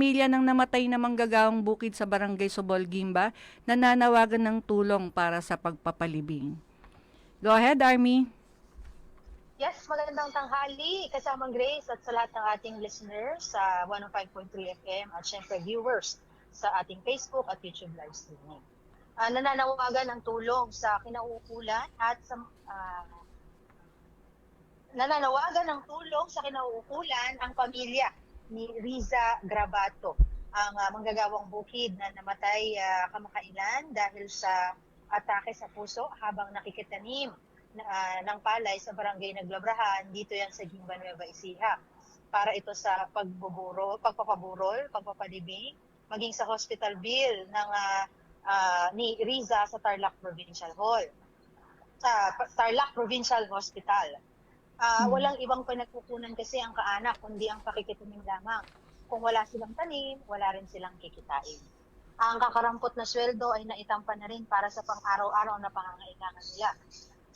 pamilya ng namatay na manggagawang bukid sa Barangay Sobol, Gimba, nananawagan ng tulong para sa pagpapalibing. Go ahead, Army. Yes, magandang tanghali kasamang Grace at sa lahat ng ating listeners sa 105.3 FM at syempre viewers sa ating Facebook at YouTube live streaming. Ah, nananawagan ng tulong sa kinauukulan at sa ah, nananawagan ng tulong sa kinauukulan ang pamilya ni Riza Gravato, ang ah, manggagawang bukid na namatay ah, kamakailan dahil sa atake sa puso habang nakikitanim na, ah, ng palay sa barangay Naglabrahan, dito yan sa Gimba Nueva Ecija. Para ito sa pagbuburo, pagpapaburol, pagpapadibing, maging sa hospital bill ng ah, ah, ni Riza sa Tarlac Provincial Hall. Sa Tarlac Provincial Hospital. Ah, Hmm. Walang ibang pinagkukunan kasi ang kaanak, kundi ang pakikitanim lamang. Kung wala silang tanim, wala rin silang kikitain. Ang kakarampot na sweldo ay naitampan na rin para sa pang-araw-araw na pangangailangan nila.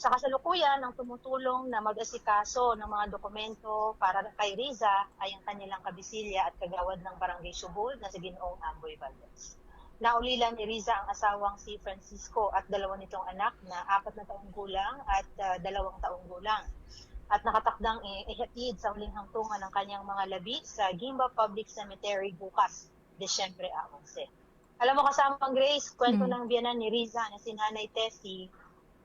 Sa kasalukuyan, ang tumutulong na mag-asikaso ng mga dokumento para kay Riza ay ang kanilang kabisilya at kagawad ng Barangay Subul na si Ginoong Amboy Valdez. Naulilan ni Riza ang asawang si Francisco at dalawa nitong anak na apat na taong gulang at ah, dalawang taong gulang at nakatakdang ihatid sa huling hangtungan ng kanyang mga labi sa Gimba Public Cemetery bukas, Desyembre 11. Alam mo kasamang Grace, kwento Mm. ng biyanan ni Riza na si Nanay Tessie,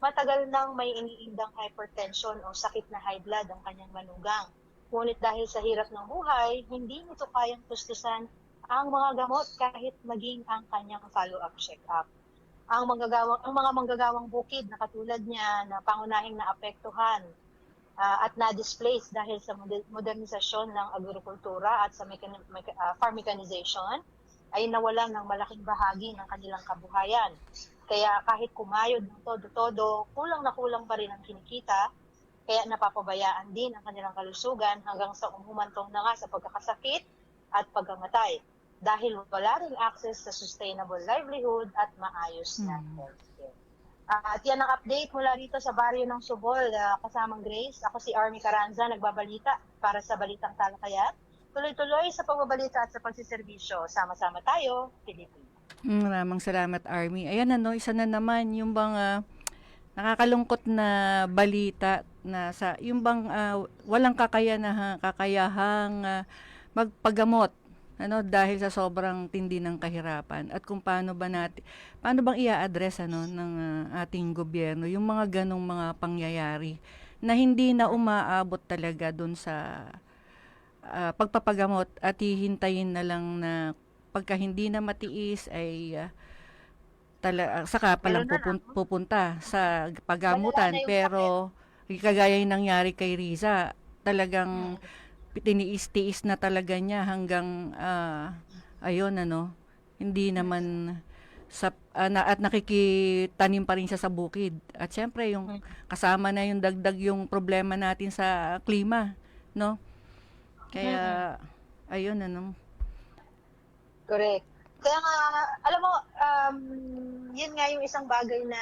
matagal nang may iniindang hypertension o sakit na high blood ang kanyang manugang. Ngunit dahil sa hirap ng buhay, hindi nito kayang tustusan ang mga gamot kahit maging ang kanyang follow-up check-up. Ang manggagawang ang mga manggagawang bukid na katulad niya na pangunahing naapektuhan ah, at na-displace dahil sa moder- modernisasyon ng agrikultura at sa mechan- mecha- ah, farm mechanization ay nawalan ng malaking bahagi ng kanilang kabuhayan. Kaya kahit kumayod ng todo-todo, kulang na kulang pa rin ang kinikita, kaya napapabayaan din ang kanilang kalusugan hanggang sa umumantong na nga sa pagkakasakit at pagkamatay dahil wala ring access sa sustainable livelihood at maayos na Hmm. Ah, at yan ang update mula rito sa baryo ng Subol, ah, kasamang Grace. Ako si Army Caranza, nagbabalita para sa Balitang Talakayat. Tuloy-tuloy sa pagbabalita at sa pagsiservisyo. Sama-sama tayo, Pilipinas. Maraming salamat, Army. Ayan ano, isa na naman yung bang ah, nakakalungkot na balita na sa yung bang ah, walang kakayanahan, kakayahang ah, magpagamot ano dahil sa sobrang tindi ng kahirapan. At kung paano ba natin paano bang ia-address ano ng ah, ating gobyerno yung mga ganong mga pangyayari na hindi na umaabot talaga dun sa ah, pagpapagamot at hihintayin na lang na pagka hindi na matiis ay ah, tala, saka pa lang pupun- pupunta sa yung pero kagaya yung nangyari kay Riza talagang tiniis-tiis na talaga niya hanggang ah, ayun ano hindi naman sa ah, na, at nakikitanim pa rin siya sa bukid. At syempre yung kasama na yung dagdag yung problema natin sa klima no? Kaya ayun ano. Correct. Kaya nga, alam mo, um, yun nga yung isang bagay na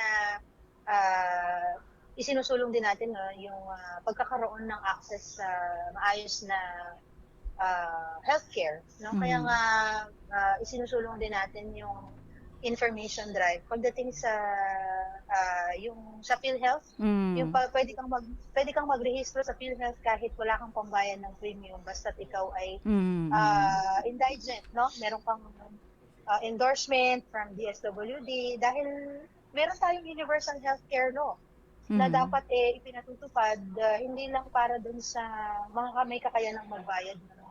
ah, isinusulong din natin, no? yung ah, pagkakaroon ng access sa maayos na ah, healthcare. No? Kaya Mm. nga, ah, isinusulong din natin yung information drive pagdating sa ah, yung sa PhilHealth mm, yung pa, pwede kang mag pwede kang magrehistro sa PhilHealth kahit wala kang pambayad ng premium basta't ikaw ay mm, uh, indigent, no? Meron kang uh, endorsement from DSWD dahil meron tayong universal healthcare law na dapat eh ipinatutupad uh, hindi lang para dun sa mga may kakayanang magbayad ng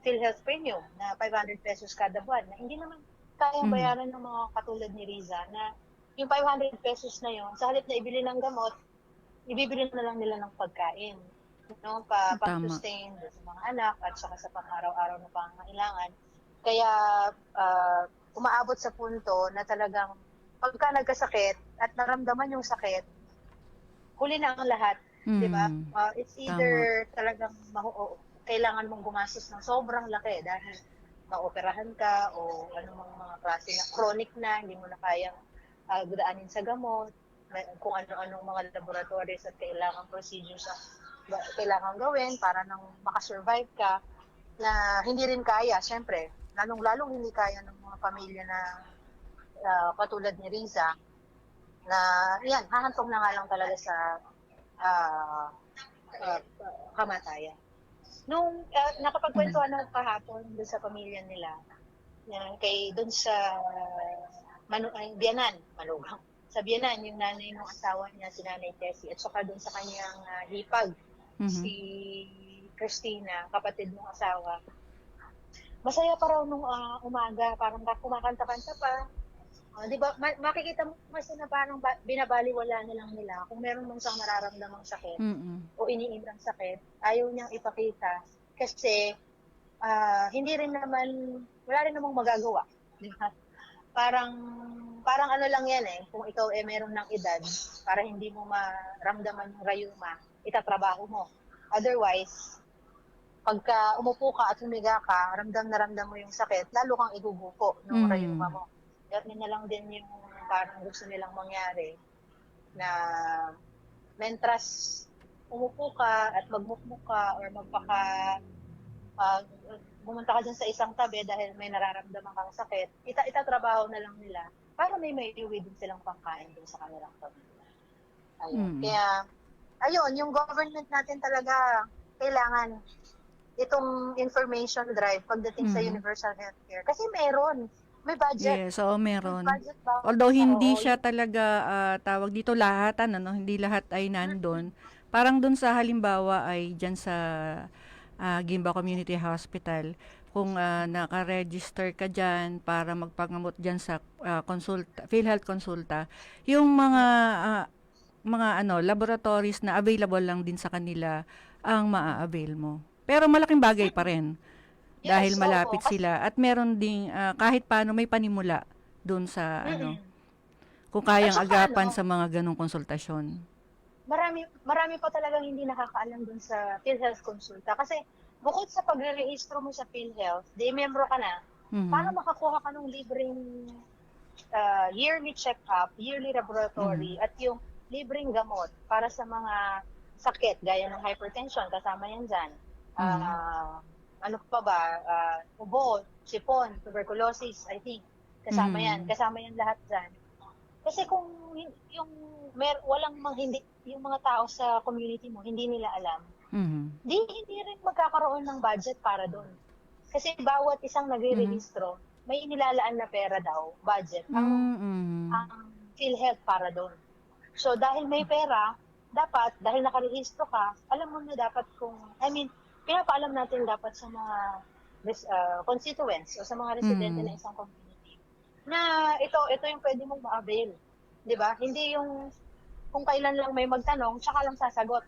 PhilHealth premium na 500 pesos kada buwan na hindi naman kayang Mm. bayaran ng mga katulad ni Riza na yung 500 pesos na yon sa halip na ibili ng gamot ibibili na lang nila ng pagkain no pa pang-sustain sa mga anak at saka sa pang-araw-araw na pangangailangan. Kaya ah, umaabot sa punto na talagang pagka nagkasakit at naramdaman yung sakit huli na ang lahat mm, di ba? Ah, it's either talagang mahu- o- kailangan mong gumastos ng sobrang laki dahil maoperahan ka o anumang mga klase na chronic na hindi mo na kayang ah, daanin sa gamot may- kung ano-anong mga laboratories at kailangan procedures sa kailangan gawin para nang makasurvive ka na hindi rin kaya, syempre, lalong-lalong hindi kaya ng mga pamilya na ah, katulad ni Riza, na yan, hahantong na nga lang talaga sa ah, ah, kamatayan. Nung uh, nakapagkwentuhan ako kahapon doon sa pamilya nila, yan, kay doon sa manu ay, Biyanan, Manugang. Sa Biyanan, yung nanay ng asawa niya, si Nanay Tessie, at saka doon sa kanyang ah, hipag, Mhm. si Christina, kapatid ng asawa. Masaya pa raw nung ah, umaga, parang kumakanta-kanta pa. Ah, di ba, ma- makikita mo kasi na parang ba- binabaliwala na lang nila kung meron mong siyang nararamdamang sakit Mm-mm. o iniindang sakit, ayaw niyang ipakita kasi ah, hindi rin naman, wala rin namang magagawa. Di ba? Parang, parang ano lang yan eh, kung ikaw eh meron ng edad, para hindi mo maramdaman yung rayuma, itatrabaho mo. Otherwise, pagka umupo ka at humiga ka, ramdam na ramdam mo yung sakit, lalo kang igugupo ng Mm. rayuma mo. Ganyan na lang din yung parang gusto nilang mangyari na mentras umupo ka at magmukmuk ka or magpaka uh, ka dyan sa isang tabi dahil may nararamdaman kang sakit, ita itatrabaho na lang nila para may may iwi din silang pangkain din sa kanilang pamilya. Ayun. Mm. Kaya, ayun, yung government natin talaga kailangan itong information drive pagdating sa Mhm. universal healthcare. Kasi meron. May budget. Yes, oo, meron. May budget ba? Although hindi Oo, siya talaga ah, tawag dito lahat ano, hindi lahat ay nandun. Parang dun sa halimbawa ay diyan sa ah, Gimba Community Hospital kung ah, naka-register ka diyan para magpangamot diyan sa ah, consulta, PhilHealth consulta, yung mga ah, mga ano, laboratories na available lang din sa kanila ang maa-avail mo. Pero malaking bagay pa rin Yes, dahil oo, malapit kasi- sila at meron ding ah, kahit paano may panimula doon sa ano Mm-mm. kung kayang At saka, agapan ano, sa mga ganong konsultasyon. marami marami pa talagang hindi nakakaalam dun sa PhilHealth Consulta kasi bukod sa pagre-rehistro mo sa PhilHealth, di membro ka na, Mhm. para makakuha ka ng libreng ah, yearly check-up, yearly laboratory, Mm-hmm. at yung libreng gamot para sa mga sakit gaya ng hypertension, kasama yan dyan. Mm-hmm. Ah, ano pa ba? Ah, ubo, sipon, tuberculosis, I think. Kasama Mhm. yan. Kasama yan lahat dyan. Kasi kung yung mer walang mga hindi yung mga tao sa community mo hindi nila alam, Mhm. di hindi rin magkakaroon ng budget para doon. Kasi bawat isang nagre-rehistro, may inilalaan na pera daw, budget, ang, Mhm. ang PhilHealth para doon. So dahil may pera, dapat, dahil nakarehistro ka, alam mo na dapat kung, I mean, pinapaalam natin dapat sa mga ah, constituents o sa mga residente Mm. ng isang community na ito ito yung pwede mong ma-avail. 'Di ba? Hindi yung kung kailan lang may magtanong, tsaka lang sasagot.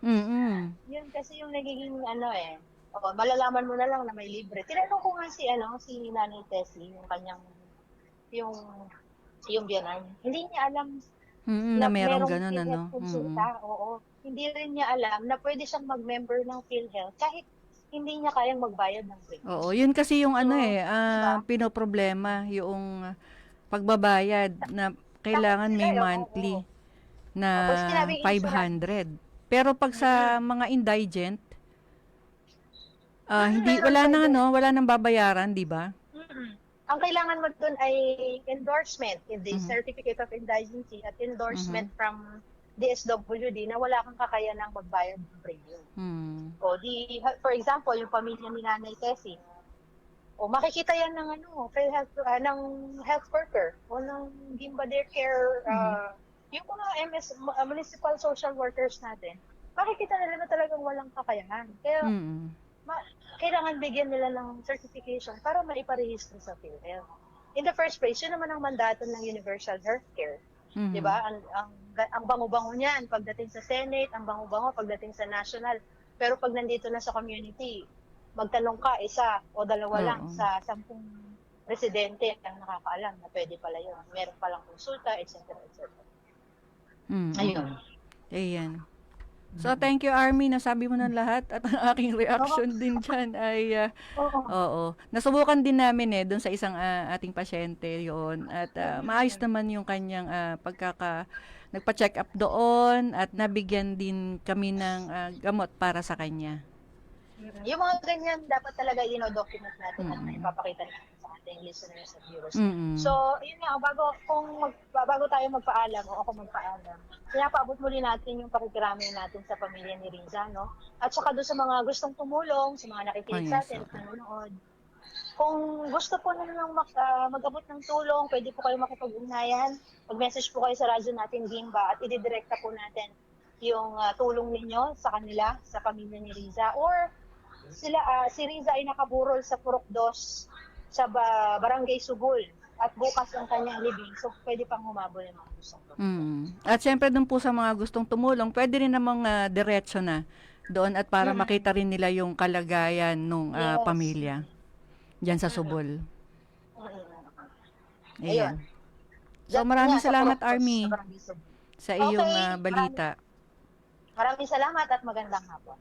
Mhm. Yun kasi yung nagiging ano eh. O, malalaman mo na lang na may libre. Tinanong ko nga si ano, si Nanay Tessie, yung kanyang yung yung biyanan. Hindi niya alam Mhm, na merong merong ganun ano. Konsulta. Oo. Hindi rin niya alam na pwede siyang mag-member ng PhilHealth kahit hindi niya kayang magbayad ng premium. Oo, yun kasi yung ano So, eh, ah, pinoproblema yung pagbabayad na kailangan may oo, monthly oo. na Tapos sinabing 500. Pero pag sa mga indigent, ah, hindi wala din. ano, wala nang babayaran, 'di ba? Ang kailangan mo dun ay endorsement, the Mhm. Certificate of Indigency at endorsement Mm-hmm. from DSWD na wala kang kakayanang magbayad ng premium. Hmm. O di, for example, yung pamilya ni Nanay Tessie, o makikita yan ng ano, health, ah, ng health worker o ng Gimba Daycare, ah, yung mga MS, uh, municipal social workers natin, makikita nila na talagang walang kakayahan. Kaya Mhm. Ma- kailangan bigyan nila ng certification para maiparehistro sa PhilHealth. In the first place, yun naman ang mandato ng universal healthcare. Mhm. 'di ba? Ang ang ang bango-bango niyan pagdating sa Senate, ang bango-bango pagdating sa national. Pero pag nandito na sa community, magtanong ka isa o dalawa lang Oo. sa sampung residente ang nakakaalam na pwede pala yun. Meron palang konsulta, etc. etc. Mhm. Ayun. Ayan. So, thank you, Army. Nasabi mo ng lahat. At ang aking reaction din dyan ay, ah, Oo. oo. Nasubukan din namin eh, doon sa isang ah, ating pasyente yon At ah, maayos naman yung kanyang ah, pagkaka, nagpa-check up doon at nabigyan din kami ng ah, gamot para sa kanya. Yung mga ganyan, dapat talaga dino-document natin at Mm. ipapakita natin ating listeners at viewers. Mm-mm. So, yun nga, bago, kung mag, bago tayo magpaalam o ako magpaalam, pinapaabot muli natin yung pakikirami natin sa pamilya ni Riza, no? At saka doon sa mga gustong tumulong, sa mga nakikinig Oh, sa atin at okay. nanonood. Kung gusto po nilang mag, ah, mag-abot ng tulong, pwede po kayo makipag-ugnayan. Mag-message po kayo sa radyo natin, Gimba, at ididirekta po natin yung ah, tulong ninyo sa kanila, sa pamilya ni Riza. Or sila ah, si Riza ay nakaburol sa Purok 2 sa ba- Barangay Sugul at bukas ang kanyang libing. So, pwede pang humabol yung mga gusto. Mm. At syempre doon po sa mga gustong tumulong, pwede rin namang uh, diretso na doon at para Mm. makita rin nila yung kalagayan ng Yes. pamilya diyan sa Subol. Mm. Ayan. So maraming salamat Purok 2 Army sa iyong Okay, ah, balita. Maraming salamat at magandang hapon.